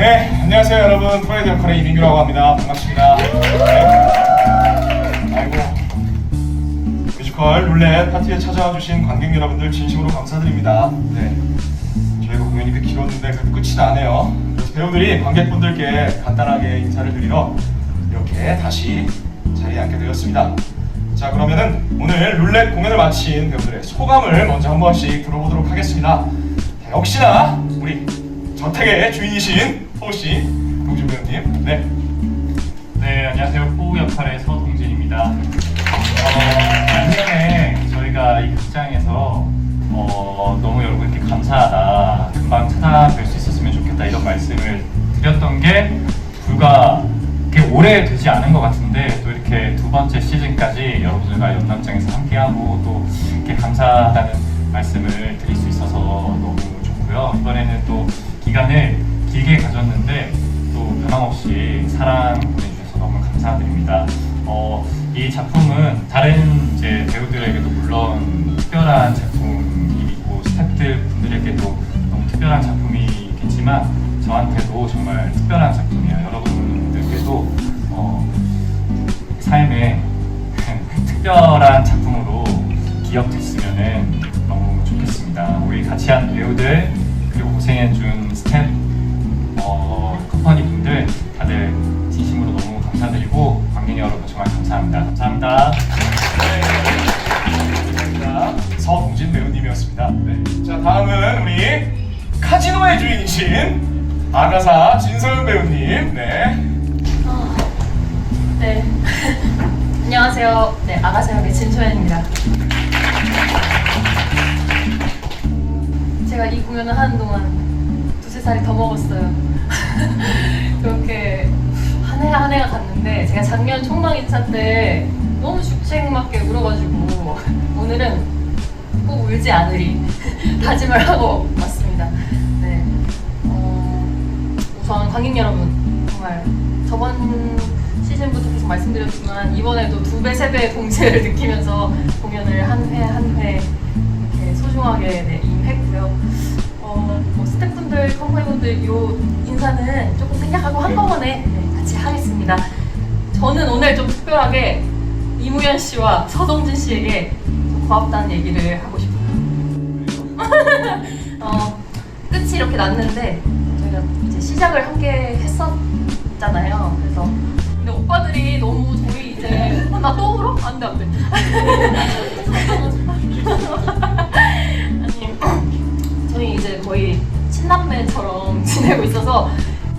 네, 안녕하세요 여러분. 프라이드 역할의 이민규라고 합니다. 반갑습니다. 네. 아이고, 뮤지컬 룰렛 파티에 찾아와 주신 관객 여러분들 진심으로 감사드립니다. 네, 저희가 공연이 꽤 길었는데 그래도 끝이 나네요. 배우들이 관객분들께 간단하게 인사를 드리러 이렇게 다시 자리에 앉게 되었습니다. 자 그러면은 오늘 룰렛 공연을 마친 배우들의 소감을 먼저 한 번씩 들어보도록 하겠습니다. 자, 역시나 우리 저택의 주인이신 씨, 동준 배우님. 네. 네, 안녕하세요. 포우 역할의 서동진입니다. 어, 작년에 저희가 이 극장에서 어, 너무 여러분께 감사하다. 금방 찾아뵐 수 있었으면 좋겠다. 이런 말씀을 드렸던 게 불과 그렇게 오래 되지 않은 것 같은데 또 이렇게 두 번째 시즌까지 여러분들과 연남장에서 함께하고 또 이렇게 감사하다는 말씀을 드릴 수 있어서 너무 좋고요. 이번에는 또 기간을 길게 가졌는데 또 변함없이 사랑 보내주셔서 너무 감사드립니다. 어, 이 작품은 다른 이제 배우들에게도 물론 특별한 작품이고 스태프들 분들에게도 너무 특별한 작품이겠지만 저한테도 정말 특별한 작품이에요. 여러분들께도 어, 삶에 특별한 작품으로 기억됐으면 너무 좋겠습니다. 우리 같이 한 배우들 그리고 고생해준 스태프 어, 컴퍼니 분들 다들 진심으로 너무 감사드리고 관객 여러분 정말 감사합니다. 감사합니다. 자, 서동진 배우님이었습니다. 네. 자, 다음은 우리 카지노의 주인이신 아가사 진서윤 배우님. 네. 어, 네. 안녕하세요. 네, 아가사 역의 진소연입니다. 제가 이 공연을 하는 동안 두세 살이 더 먹었어요. 그렇게 한 해 한 해가 갔는데 제가 작년 총망 인사 때 너무 죽책맞게 울어가지고 오늘은 꼭 울지 않으리 다짐을 하고 왔습니다. 네. 어, 우선 관객 여러분 정말 저번 시즌부터 계속 말씀드렸지만 이번에도 두 배, 세 배의 동지를 느끼면서 공연을 한회 한 회 이렇게 소중하게 네, 임했고요. 컴퍼니분들 요 인사는 조금 생략하고 한꺼번에 네, 같이 하겠습니다. 저는 오늘 좀 특별하게 이무현 씨와 서동진 씨에게 좀 고맙다는 얘기를 하고 싶어요. 어, 끝이 이렇게 났는데 저희가 이제 시작을 함께 했었잖아요. 그래서 근데 오빠들이 너무 저희 이제 어, 나또 울어? 안돼 안돼. 아니 저희 이제 거의 친남매처럼 있어서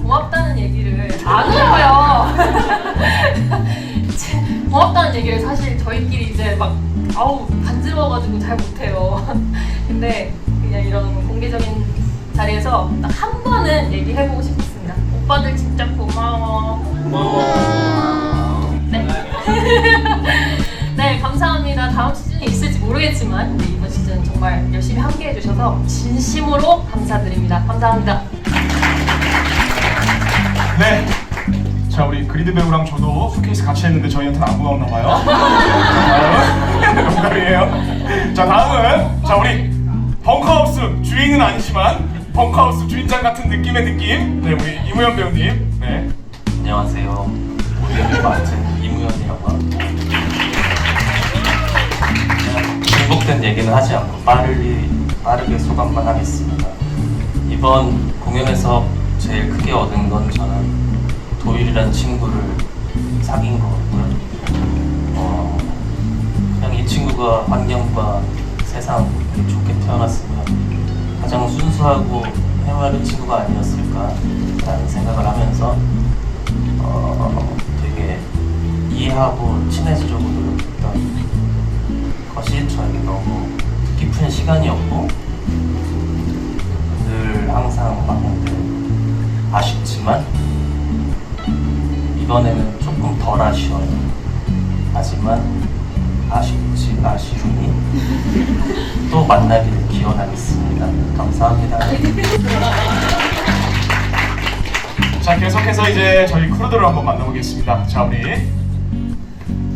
고맙다는 얘기를 안 울어요. 고맙다는 얘기를 사실 저희끼리 이제 막 아우 간지러워가지고 잘 못해요. 근데 그냥 이런 공개적인 자리에서 딱 한 번은 얘기해보고 싶었습니다. 오빠들 진짜 고마워. 고마워. 네. 네, 감사합니다. 다음 시즌이 있을지 모르겠지만 네, 이번 시즌 정말 열심히 함께 해 주셔서 진심으로 감사드립니다. 감사합니다. 네. 자, 우리 그리드 배우랑 저도 쇼케이스 같이 했는데 저희한테는 안무가 없나 봐요. 다음은 농담이에요. 자, 다음은 자, 우리 벙커하우스 주인은 아니지만 벙커하우스 주인장 같은 느낌의 느낌. 네, 우리 이무현 배우님. 네. 안녕하세요. 모델을 맡은 이무현이라고 합니다. 중복된 얘기는 하지 않고 빠르게, 빠르게 소감만 하겠습니다. 이번 공연에서 제일 크게 얻은 건 저는 도일이라는 친구를 사귄 거고요. 어, 그냥 이 친구가 환경과 세상 이렇게 좋게 태어났으면 가장 순수하고 해맑은 친구가 아니었을까라는 생각을 하면서 어, 되게 이해하고 친해지려고 노력했던 것이 저에게 너무 깊은 시간이었고 늘 항상 막는데 아쉽지만 이번에는 조금 덜 아쉬워요. 하지만 아쉽지 아쉬우니 또 만나기를 기원하겠습니다. 감사합니다. 자, 계속해서 이제 저희 크루들을 한번 만나보겠습니다. 자, 우리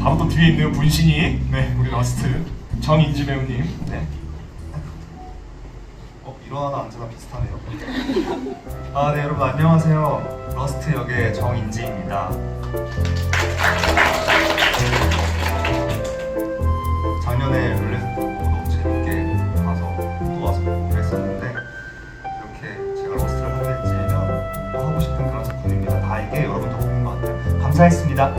바로 또 뒤에 있는 분신이 네, 우리 러스트 정인지 배우님. 네. 어, 이런 일어나나 앉아나 비슷하네요. 아, 네, 여러분 안녕하세요. 러스트 역의 정인지입니다. 작년에 룰렛 너무 재밌게 봐서 또 와서 보기로 했었는데 이렇게 제가 러스트를 하게 됐지면 또 하고 싶은 그런 작품입니다. 다 이게 여러분 덕분인 것 같아요. 감사했습니다.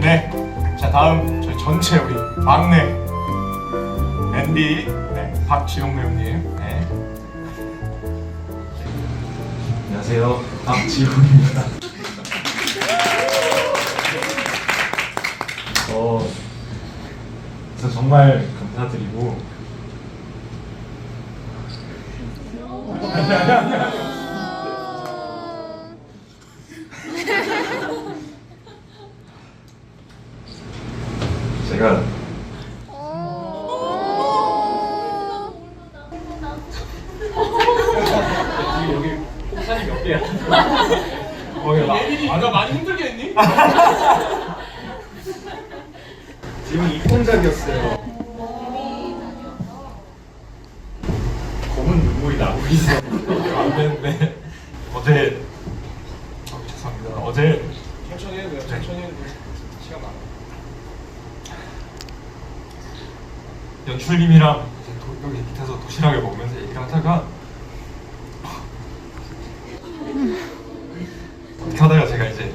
네. 자 다음 저희 전체 우리 막내 앤디, 네, 박지용 배우님. 네. 안녕하세요. 박지훈입니다. 어, 저 정말 감사드리고 제가 지금 여기 포션이 몇 개야? 어, 야, 나, 아, 나 많이 힘들게 했니? 지금 입봉작이었어요. 검은 눈물이 나고 있어. 안 되는데 어제 어, 죄송합니다. 어제 천천히 해도 돼요. 천천히 해도 시간 많아. 연출님이랑 이제 도, 여기 밑에서 도시락을 먹으면서 얘기를 하다가 그렇게 하다가 제가 이제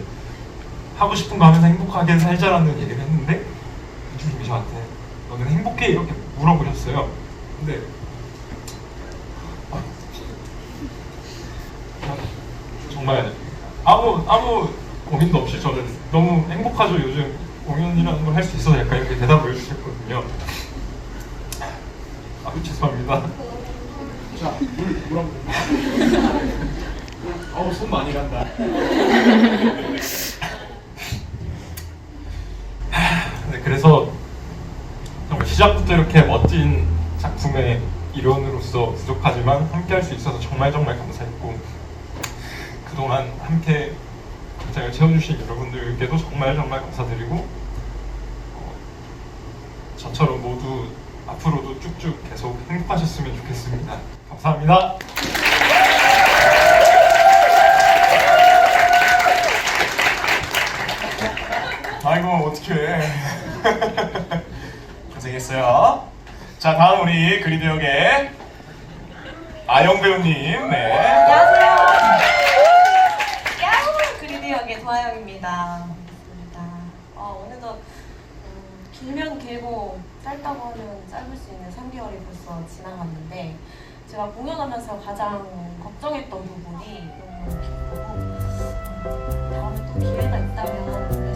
하고 싶은 거 하면서 행복하게 살자라는 얘기를 했는데 연출님이 저한테 너는 행복해 이렇게 물어보셨어요. 근데 정말 아무 아무 고민도 없이 저는 너무 행복하죠 요즘 공연이라는 걸 할 수 있어서 약간 이렇게 대답을 해주셨거든요. 아 죄송합니다. 자, 물, 물 한 번. 어우, 손 많이 간다. 네, 그래서 정말 시작부터 이렇게 멋진 작품의 일원으로서 부족하지만 함께 할 수 있어서 정말 정말 감사했고 그동안 함께 극장을 채워주신 여러분들께도 정말 정말 감사드리고 어, 저처럼 모두 앞으로도 쭉쭉 계속 행복하셨으면 좋겠습니다. 감사합니다. 아이고 어떡해 고생했어요 자 다음 우리 그리드 역의 아영 배우님 네. 안녕하세요. 야우 그리드 역의 도하영입니다. 반갑습니다. 어, 오늘도 음, 길면 길고 짧다고 하면 짧을 수 있는 3개월이 벌써 지나갔는데 제가 공연하면서 가장 걱정했던 부분이 너무 기쁘고 음, 다음에 또 기회가 있다면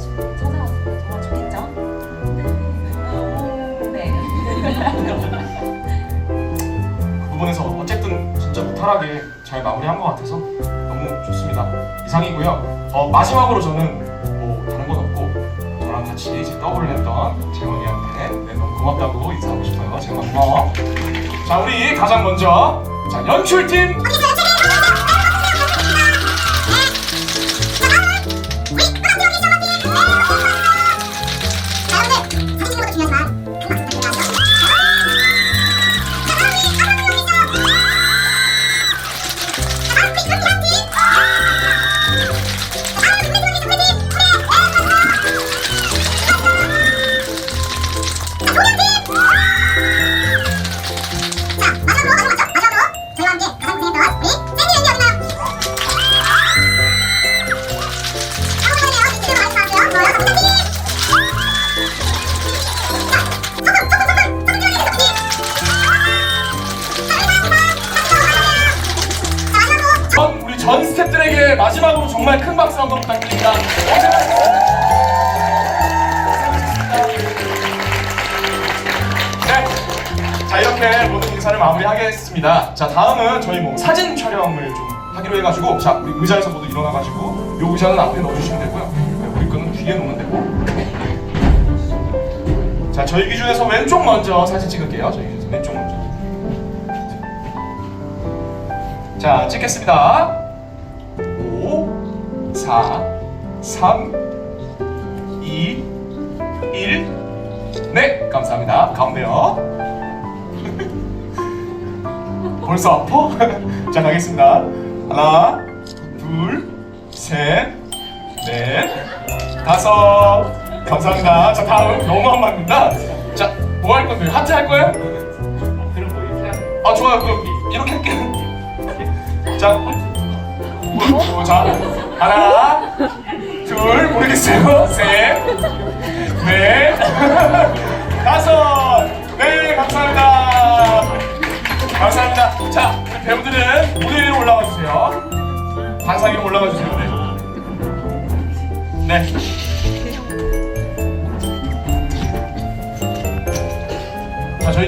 그 부분에서 어쨌든 진짜 무탈하게 잘 마무리한 것 같아서 너무 좋습니다. 이상이고요. 어, 마지막으로 저는 뭐 다른 건 없고 저랑 같이 이제 더블을 했던 재원이한테 네, 너무 고맙다고 인사하고 싶어요. 재원아 고마워. 자 우리 가장 먼저 자 연출팀 전 우리 전 스태프들에게 마지막으로 정말 큰 박수 한 번 부탁드립니다. 네. 자 이렇게 모든 인사를 마무리하겠습니다. 자 다음은 저희 뭐 사진 촬영을 좀 하기로 해가지고 자 우리 의자에서 모두 일어나가지고 요 의자는 앞에 넣어주시면 되고요. 거는 뒤에 놓으면 되고. 자 저희 기준에서 왼쪽 먼저 사진 찍을게요. 저희 기준에서 왼쪽 먼저. 자, 찍겠습니다. 5, 4, 3, 2, 1. 네, 감사합니다. 가운데요. 벌써 아파? 자 가겠습니다. 하나, 둘, 셋, 넷, 다섯. 감사합니다. 자 다음 너무 안 맞는다. 자 뭐 할 건데? 하트 할 거예요? 그럼 뭐 이렇게 하는 아 좋아요. 그럼 이- 이렇게 할게요. 자, 어, 자 하나, 둘 모르겠어요. 셋, 넷, 다섯. 네 감사합니다. 감사합니다. 자 우리 배우들은 무대 위로 올라가 주세요. 관상 위로 올라가 주세요.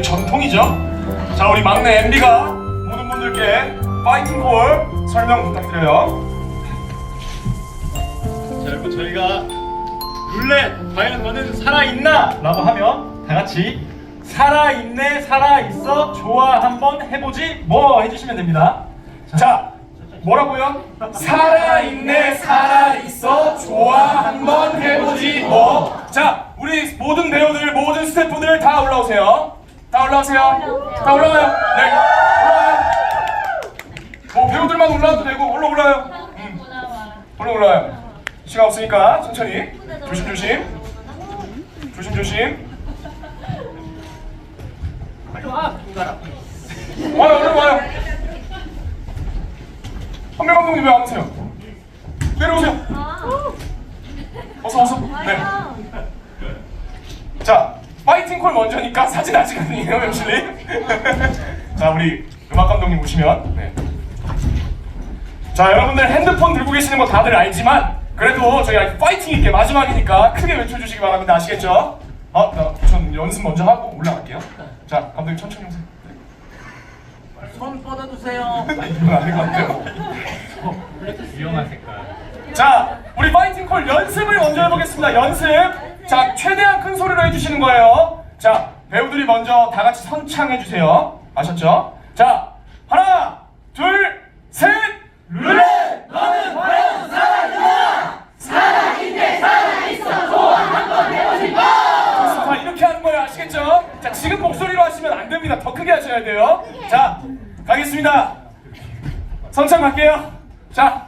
전통이죠. 자 우리 막내 엠비가 모든 분들께 파이팅 콜 설명 부탁드려요. 자, 여러분 저희가 룰렛 과연 너는 살아있나? 라고 하면 다 같이 살아있네 살아있어 좋아 한번 해보지 뭐 해주시면 됩니다 자 뭐라고요? 살아있네 살아있어 좋아 한번 해보지 뭐. 자 우리 모든 배우들 모든 스태프들 다 올라오세요. 다 올라오세요. 다 올라와요. 네. 올라와요. 뭐 배우들만 올라와도 되고 올라 올라요. 음. 올라 올라요. 시간 없으니까 천천히 조심 조심 조심 조심. 빨리 와. 와요 얼른 와요. 한명 감독님 왜안 오세요? 내려오세요. 어서 어서. 네. 자, 파이팅 콜 먼저니까 사진 아직 아니에요, MC. 자, 우리 음악 감독님 오시면. 네. 자, 여러분들 핸드폰 들고 계시는 거 다들 알지만 그래도 저희 파이팅 있게 마지막이니까 크게 외쳐주시기 바랍니다. 아시겠죠? 어, 나, 전 연습 먼저 하고 올라갈게요. 자, 감독님 천천히 오세요. 네. 손 뻗어주세요. 아, 이건 아닌 것 같아요. 위험한 색깔. 자, 우리 파이팅 콜 연습을 먼저 해보겠습니다. 연습. 자, 최대한 큰 소리로 해주시는 거예요. 자, 배우들이 먼저 다 같이 선창해 주세요. 아셨죠? 자, 하나, 둘, 셋, 룰렛! 너는 과연 살아있나? 살아있네, 살아있어, 좋아, 한번 해보지 마! 자, 이렇게 하는 거예요. 아시겠죠? 자, 지금 목소리로 하시면 안 됩니다. 더 크게 하셔야 돼요. 자, 가겠습니다. 선창 갈게요. 자,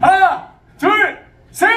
하나, 둘, 셋,